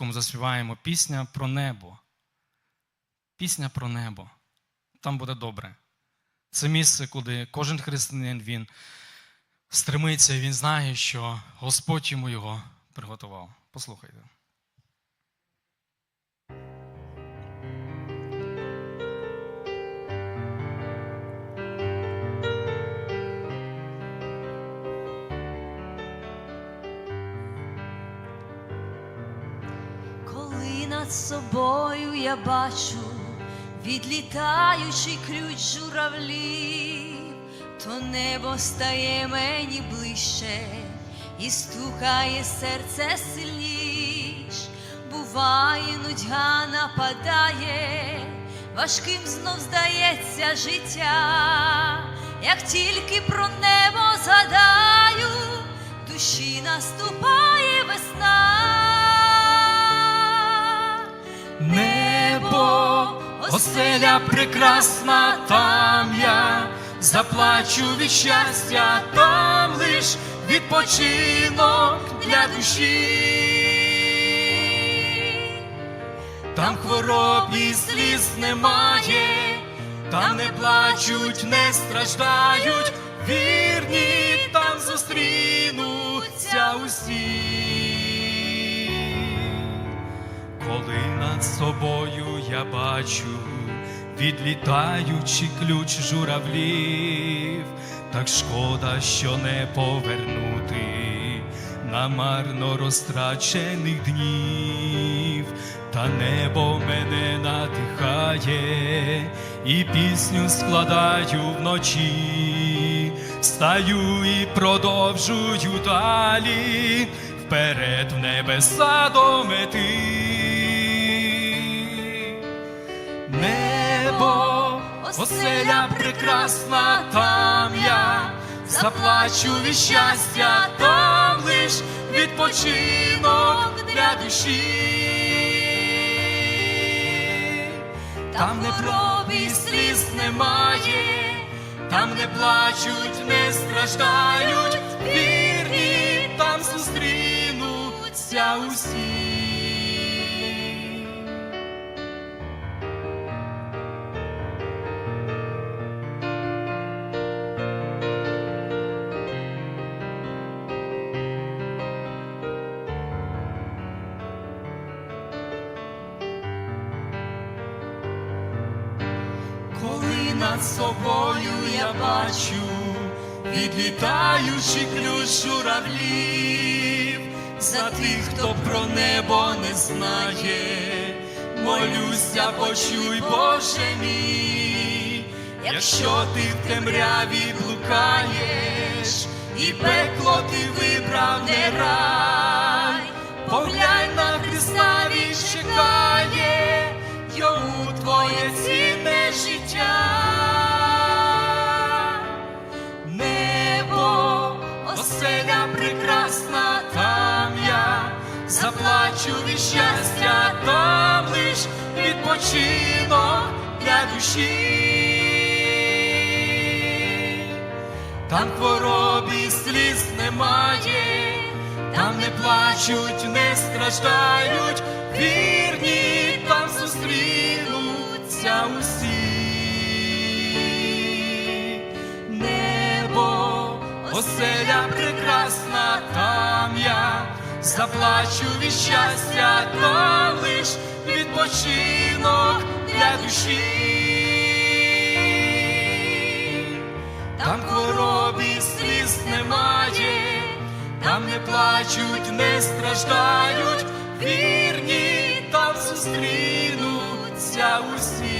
ми заспіваємо, пісня про небо. Пісня про небо. Там буде добре. Це місце, куди кожен християнин він стремиться, і він знає, що Господь йому його приготував. Послухайте. Коли над собою я бачу відлітаючий ключ журавлів, то небо стає мені ближче і стукає серце сильніш. Буває, нудьга нападає, важким знов здається життя, як тільки про небо згадаю, душі наступає оселя прекрасна, там я заплачу від щастя, там лиш відпочинок для душі. Там хвороб і сліз немає, там не плачуть, не страждають, вірні там зустрінуться усі. Коли над собою я бачу відлітаючий ключ журавлів, так шкода, що не повернути на марно розтрачених днів, та небо мене надихає, і пісню складаю вночі, стаю і продовжую далі. Вперед в небеса до мети. Небо, оселя прекрасна, там я заплачу від щастя, там лиш відпочинок для душі. Там не проб і сліз немає, там не плачуть, не страждають, вірні там зустрінуться усі. Над собою я бачу відлітаючий ключ журавлів, за тих, хто про небо не знає, молюся, почуй, Боже мій, якщо ти в темряві блукаєш, і пекло ти вибрав не рай, відпочинок для душі. Там хвороб і сліз немає, там не плачуть, не страждають, вірні там зустрінуться усі. Небо, оселя прекрасна, там я заплачу від щастя, там лиш відпочинок для душі. Там хвороби сліз немає, там не плачуть, не страждають, вірні там зустрінуться усі.